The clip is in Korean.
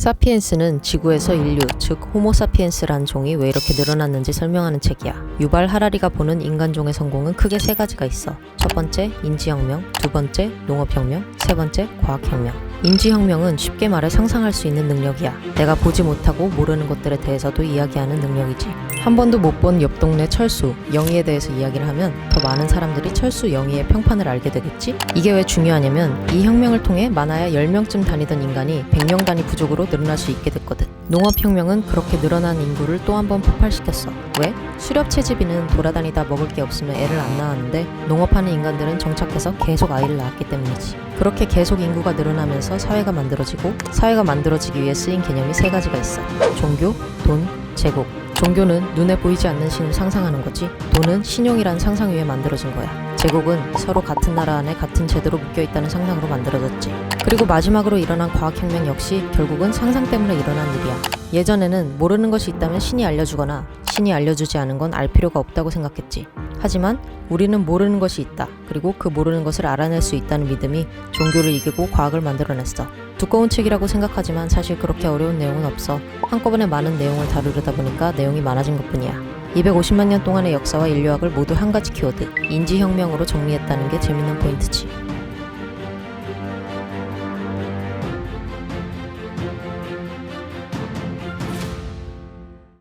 사피엔스는 지구에서 인류, 즉 호모사피엔스라는 종이 왜 이렇게 늘어났는지 설명하는 책이야. 유발 하라리가 보는 인간종의 성공은 크게 세 가지가 있어. 첫 번째, 인지혁명, 두 번째, 농업혁명, 세 번째, 과학혁명. 인지혁명은 쉽게 말해 상상할 수 있는 능력이야. 내가 보지 못하고 모르는 것들에 대해서도 이야기하는 능력이지. 한 번도 못 본 옆 동네 철수, 영희에 대해서 이야기를 하면 더 많은 사람들이 철수 영희의 평판을 알게 되겠지? 이게 왜 중요하냐면 이 혁명을 통해 많아야 10명쯤 다니던 인간이 100명 단위 부족으로 늘어날 수 있게 됐거든. 농업혁명은 그렇게 늘어난 인구를 또 한 번 폭발시켰어. 왜? 수렵 채집이는 돌아다니다 먹을 게 없으면 애를 안 낳았는데 농업하는 인간들은 정착해서 계속 아이를 낳았기 때문이지. 그렇게 계속 인구가 늘어나면 서 사회가 만들어지고 사회가 만들어지기 위해 쓰인 개념이 세 가지가 있어. 종교, 돈, 제국. 종교는 눈에 보이지 않는 신을 상상하는 거지. 돈은 신용이란 상상 위에 만들어진 거야. 제국은 서로 같은 나라 안에 같은 제도로 묶여 있다는 상상으로 만들어졌지. 그리고 마지막으로 일어난 과학혁명 역시 결국은 상상 때문에 일어난 일이야. 예전에는 모르는 것이 있다면 신이 알려주거나 신이 알려주지 않은 건 알 필요가 없다고 생각했지. 하지만 우리는 모르는 것이 있다. 그리고 그 모르는 것을 알아낼 수 있다는 믿음이 종교를 이기고 과학을 만들어냈어. 두꺼운 책이라고 생각하지만 사실 그렇게 어려운 내용은 없어. 한꺼번에 많은 내용을 다루려다 보니까 내용이 많아진 것 뿐이야. 250만 년 동안의 역사와 인류학을 모두 한 가지 키워드, 인지혁명으로 정리했다는 게 재밌는 포인트지.